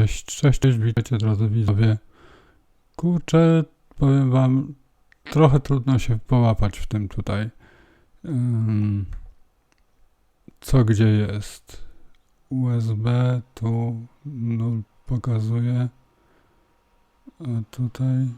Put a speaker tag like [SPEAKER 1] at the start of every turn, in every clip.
[SPEAKER 1] Cześć, cześć, cześć, witajcie drodzy widzowie. Kurczę, powiem wam, trochę trudno się połapać w tym tutaj. Co gdzie jest? USB, tu 0 pokazuje. A tutaj.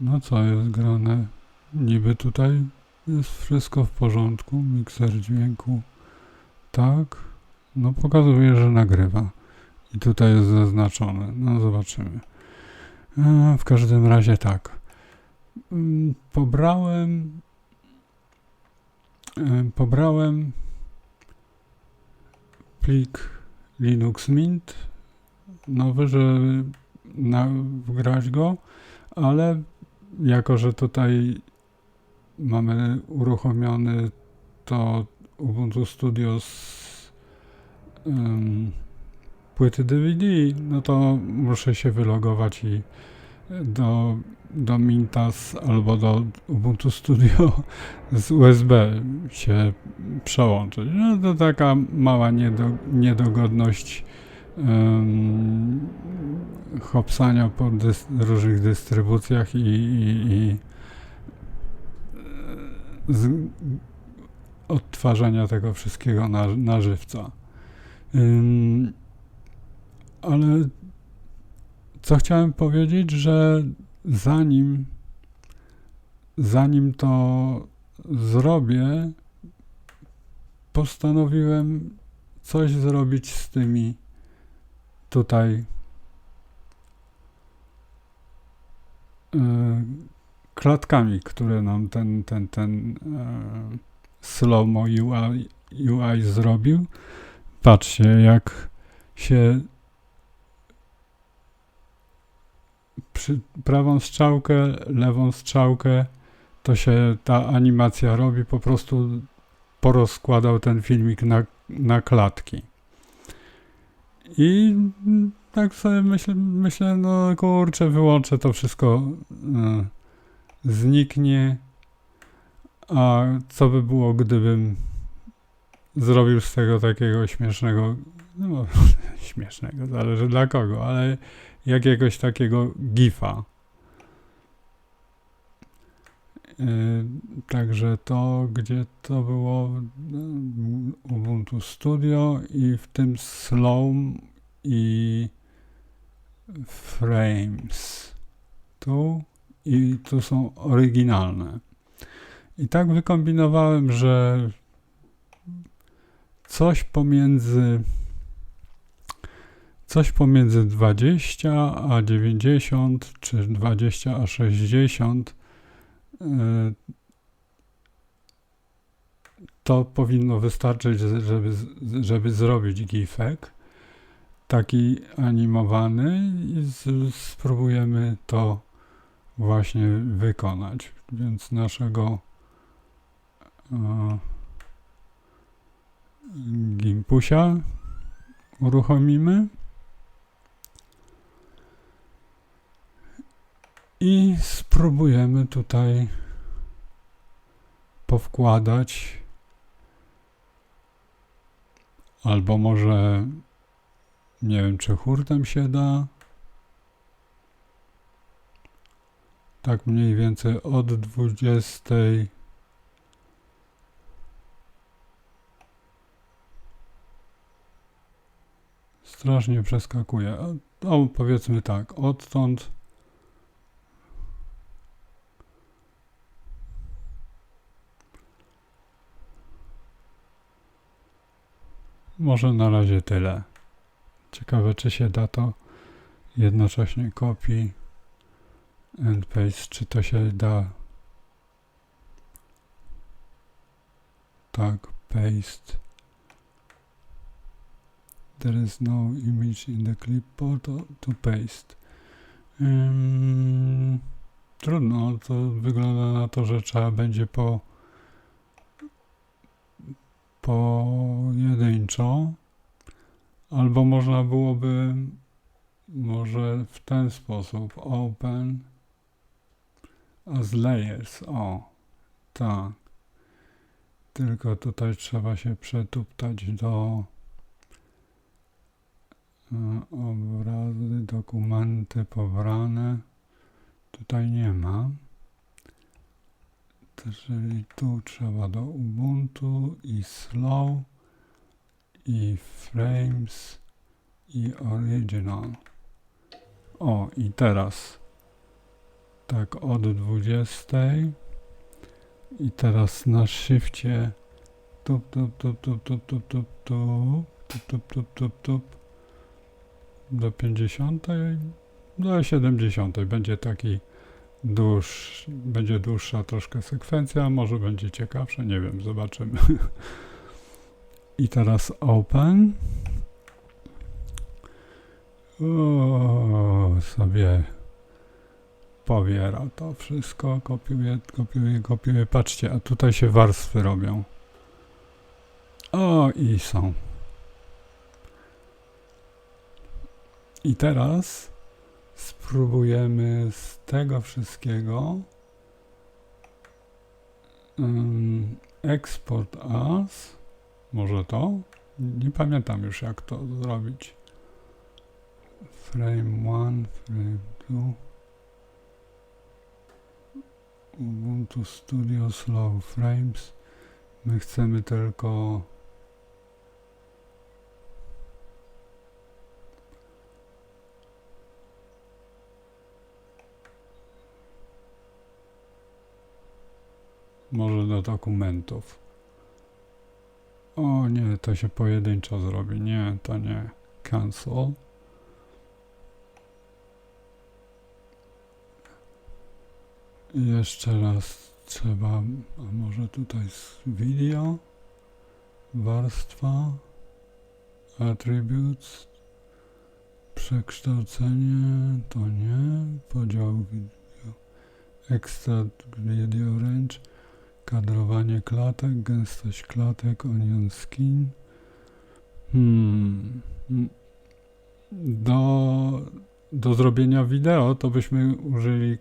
[SPEAKER 1] No co jest grane? Niby tutaj jest wszystko w porządku. Mikser dźwięku. Tak. No pokazuje, że nagrywa. I tutaj jest zaznaczone. No zobaczymy. A, w każdym razie tak. Mm, Pobrałem em, pobrałem plik Linux Mint nowy, żeby wgrać go, ale jako, że tutaj mamy uruchomiony to Ubuntu Studio z em, płyty DVD, no to muszę się wylogować i do, do Mintas albo do Ubuntu Studio z USB się przełączyć. No to taka mała niedo, niedogodność em, hopsania po różnych dystrybucjach i, i, i e, odtwarzania tego wszystkiego na, na żywca. Ale co chciałem powiedzieć, że zanim zanim to zrobię, postanowiłem coś zrobić z tymi tutaj y, klatkami, które nam ten, ten, ten y, Slow-mo UI, UI zrobił. Patrzcie, jak się przy prawą strzałkę, lewą strzałkę, to się ta animacja robi, po prostu porozkładał ten filmik na, na klatki. I tak sobie myślę, myślę, no kurczę, wyłączę to wszystko, e, zniknie. A co by było, gdybym zrobił z tego takiego śmiesznego, no śmiesznego, zależy dla kogo, ale jakiegoś takiego gifa. Yy, Także to, gdzie to było yy, Ubuntu Studio i w tym Slow i Frames. Tu i tu są oryginalne. I tak wykombinowałem, że coś pomiędzy coś pomiędzy 20 a 90 czy 20 a 60 yy, to powinno wystarczyć, żeby, żeby zrobić gifek taki animowany i z, spróbujemy to właśnie wykonać. Więc naszego e, Gimpusia uruchomimy. I spróbujemy tutaj powkładać albo może nie wiem czy hurtem się da. Tak mniej więcej od 20 strasznie przeskakuje. O, powiedzmy tak, odtąd Może na razie tyle. Ciekawe, czy się da to jednocześnie copy and paste, czy to się da tak, paste. There is no image in the clipboard to, paste. Ym, trudno, to wygląda na to, że trzeba będzie po pojedynczo, albo można byłoby może w ten sposób open as layers, o, tak. Tylko tutaj trzeba się przetuptać do Obrazy, dokumenty pobrane. Tutaj nie ma. Czyli tu trzeba do Ubuntu i Slow i Frames i Original. O, i teraz tak od 20 i teraz na shifcie tup tup tup tup tup tup tup tup tup tup tup tup tup do 50 do 70 będzie taki dłuższy, będzie dłuższa troszkę sekwencja, może będzie ciekawsza, nie wiem, zobaczymy. I teraz open. O, sobie powiera to wszystko, kopiuje, kopiuje, kopiuje. Patrzcie, a tutaj się warstwy robią. O, i są. I teraz spróbujemy z tego wszystkiego export as. Może to? Nie pamiętam już jak to zrobić. Frame 1, frame 2. Ubuntu Studio Slow Frames. My chcemy tylko może do dokumentów. O nie, to się pojedynczo zrobi. Nie, to nie. Cancel. Jeszcze raz trzeba, a może tutaj z video, warstwa, attributes, przekształcenie, to nie, podział video, extract video range, kadrowanie klatek, gęstość klatek, onion skin. Hmm. Do, do zrobienia wideo to byśmy użyli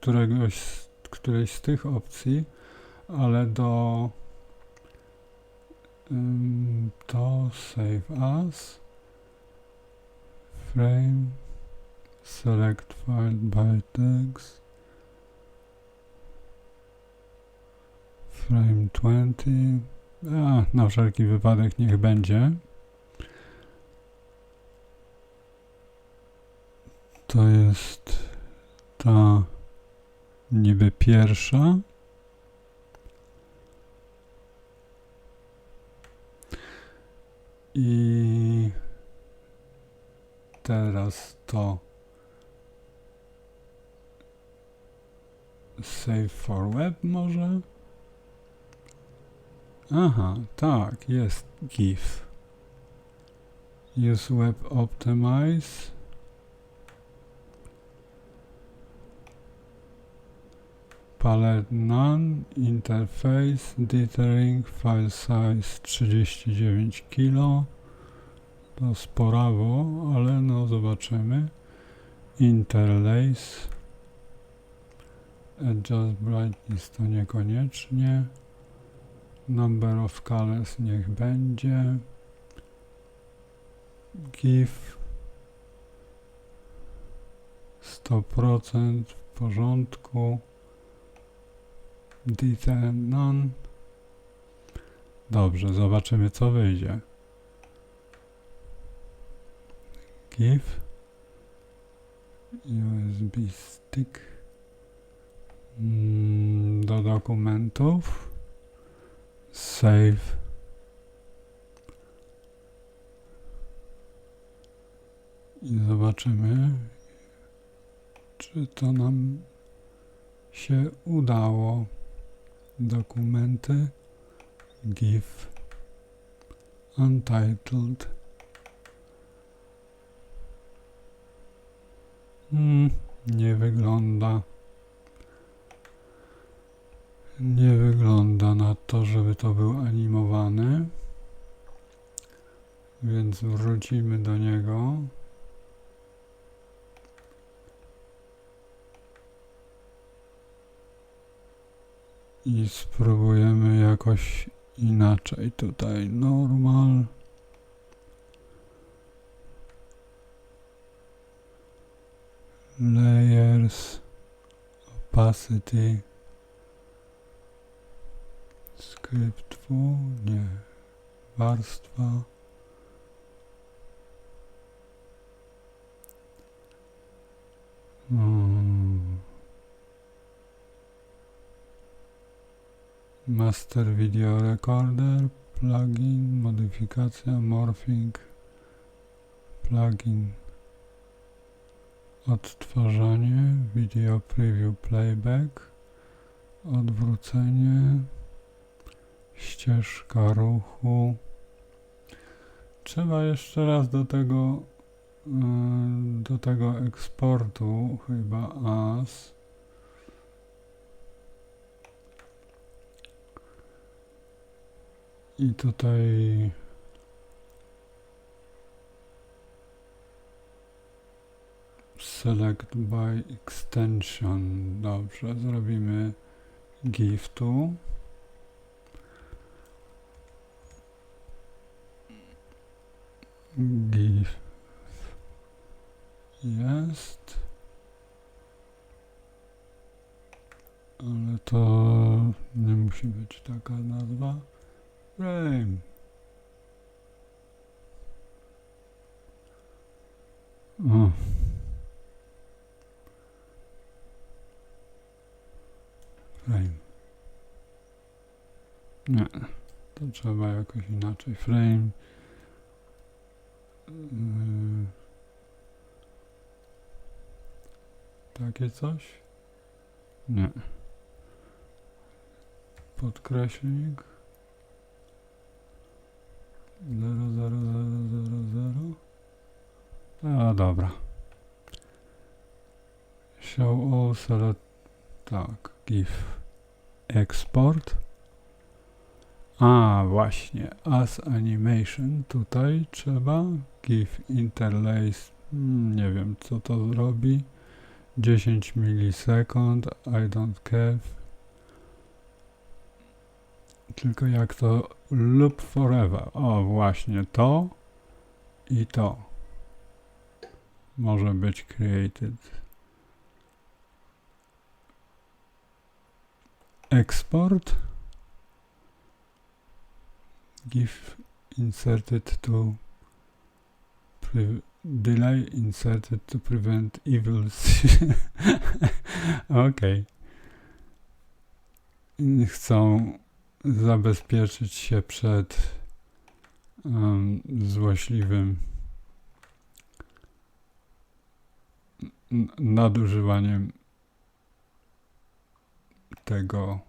[SPEAKER 1] któregoś, którejś z tych opcji, ale do to save as frame select file by text frame 20 a, na wszelki wypadek niech będzie to jest ta niby pierwsza. I teraz to save for web może? Aha, tak, jest GIF. Use web optimize. Palette None, Interface, Dithering, File Size 39 kg. To sporawo, ale no zobaczymy. Interlace. Adjust Brightness to niekoniecznie. Number of colors niech będzie. GIF 100% w porządku. Detail none. Dobrze, zobaczymy co wyjdzie. GIF. USB stick. Mm, do dokumentów. Save. I zobaczymy, czy to nam się udało. Dokumenty. GIF. Untitled. Hmm, nie wygląda. Nie wygląda na to, żeby to był animowany, więc wrócimy do niego. I spróbujemy jakoś inaczej tutaj. Normal. Layers. Opacity skrypt W, nie, warstwa, Hmm. Master Video Recorder, plugin, modyfikacja, morphing, plugin, odtwarzanie, video preview playback, odwrócenie, ścieżka ruchu. Trzeba jeszcze raz do tego y, do tego eksportu chyba as. I tutaj select by extension. Dobrze zrobimy gif gif jest. Ale to nie musi być taka nazwa. Frame. O. Frame. Nie, to trzeba jakoś inaczej. Frame. Yy. Takie coś? Nie. Podkreślnik. 00000. A dobra. Show all select. Tak. GIF. Export. A, właśnie. As animation. Tutaj trzeba. GIF interlace. Mm, Nie wiem, co to zrobi. 10 milisekund, I don't care. Tylko jak to loop forever. O, właśnie to i to może być created. Export. GIF inserted to delay inserted to prevent evils. Okay. Chcą zabezpieczyć się przed um, złośliwym nadużywaniem tego.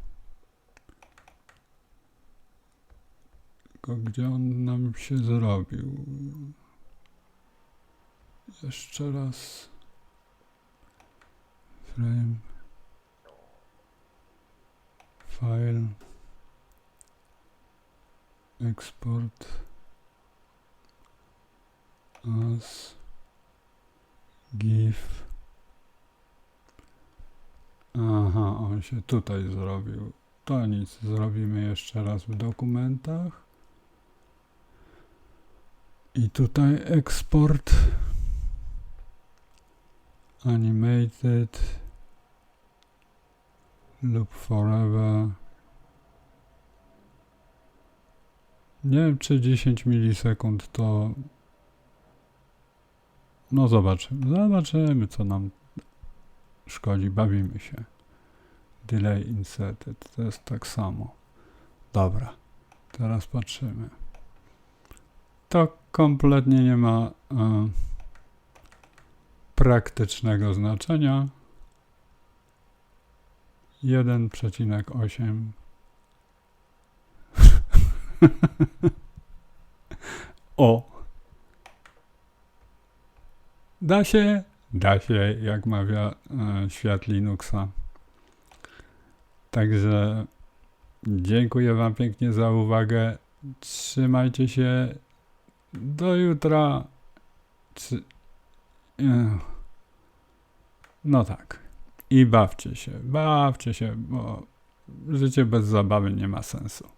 [SPEAKER 1] Gdzie on nam się zrobił? Jeszcze raz. Frame. File. Export. As. GIF. Aha, on się tutaj zrobił. To nic, zrobimy jeszcze raz w dokumentach. I tutaj eksport animated loop forever. Nie wiem czy 10 milisekund to no zobaczymy. Zobaczymy co nam szkodzi. Bawimy się. Delay inserted. To jest tak samo. Dobra. Teraz patrzymy. To kompletnie nie ma e, praktycznego znaczenia 1,8 O Da się, da się, jak mawia e, świat Linuxa. Także dziękuję Wam pięknie za uwagę. Trzymajcie się. Do jutra. Ech. No tak. I bawcie się, bawcie się, bo życie bez zabawy nie ma sensu.